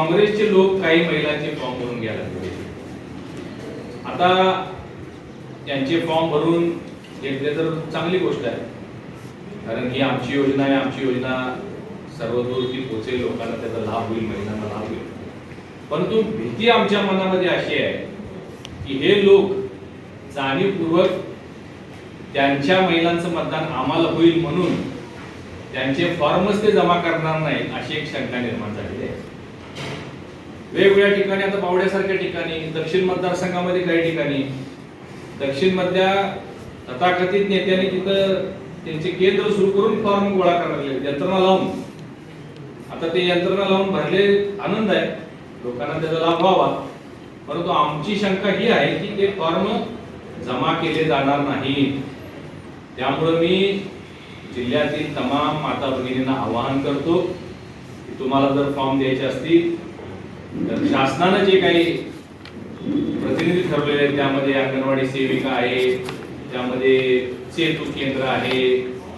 काँग्रेसचे लोक काही महिलांचे फॉर्म भरून घ्यायला लागले. आता त्यांचे फॉर्म भरून घेतले तर चांगली गोष्ट आहे. कारण ही आमची योजना आहे आमची योजना सर्वदूर ती पोचेल लोकांना त्याचा लाभ होईल महिलांना लाभ होईल. परंतु भीती आमच्या मनामध्ये अशी आहे की हे लोक जाणीवपूर्वक त्यांच्या महिलांचं मतदान आम्हाला होईल म्हणून त्यांचे फॉर्मच ते जमा करणार नाहीत अशी एक शंका निर्माण झालेली आहे. वेगवेगळ्या ठिकाणी आता बावड्यासारख्या ठिकाणी दक्षिण मतदारसंघामध्ये काही ठिकाणी. दक्षिण मधल्या तथाकथित नेत्यांनी तिथं त्यांचे केंद्र सुरू करून फॉर्म गोळा करायला यंत्रणा लावून. आता ते यंत्रणा लावून भरले आनंद आहे. लोकांना त्याचा लाभ व्हावा. परंतु आमची शंका ही आहे की ते फॉर्म जमा केले जाणार नाही त्यामुळं मी जिल्ह्यातील तमाम माता भगिनींना आवाहन करतो की तुम्हाला जर फॉर्म द्यायचे असतील तर शासनानं जे काही प्रतिनिधी ठरवलेले आहेत त्यामध्ये अंगणवाडी सेविका आहे त्यामध्ये सेतू केंद्र आहे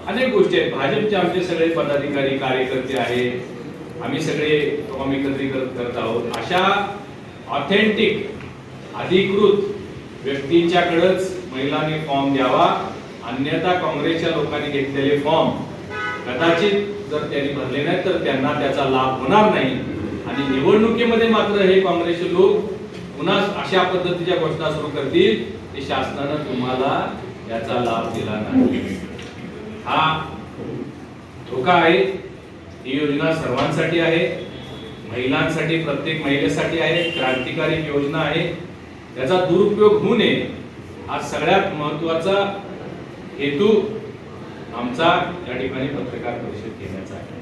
अनेक गोष्टी आहेत. भाजपचे आमचे सगळे पदाधिकारी कार्यकर्ते आहेत. आम्ही सगळे फॉर्म एकत्रित करत आहोत. अशा ऑथेंटिक अधिकृत व्यक्तींच्याकडंच महिलांनी फॉर्म द्यावा. अन्यथा काँग्रेसच्या लोकांनी घेतलेले फॉर्म कदाचित जर त्यांनी भरले नाही तर त्यांना त्याचा लाभ होणार नाही. आणि निवडणुकीमध्ये मात्र हे काँग्रेसचे लोक पुन्हा अशा पद्धतीच्या घोषणा सुरू करतील की शासनानं तुम्हाला याचा लाभ दिला नाही. हा धोका आहे. ही योजना सर्वांसाठी आहे. महिलांसाठी प्रत्येक महिलेसाठी आहे. क्रांतिकारी योजना आहे. त्याचा दुरुपयोग होऊ नये हा सगळ्यात महत्त्वाचा हेतू आमचा या ठिकाणी पत्रकार परिषद घेण्याचा आहे.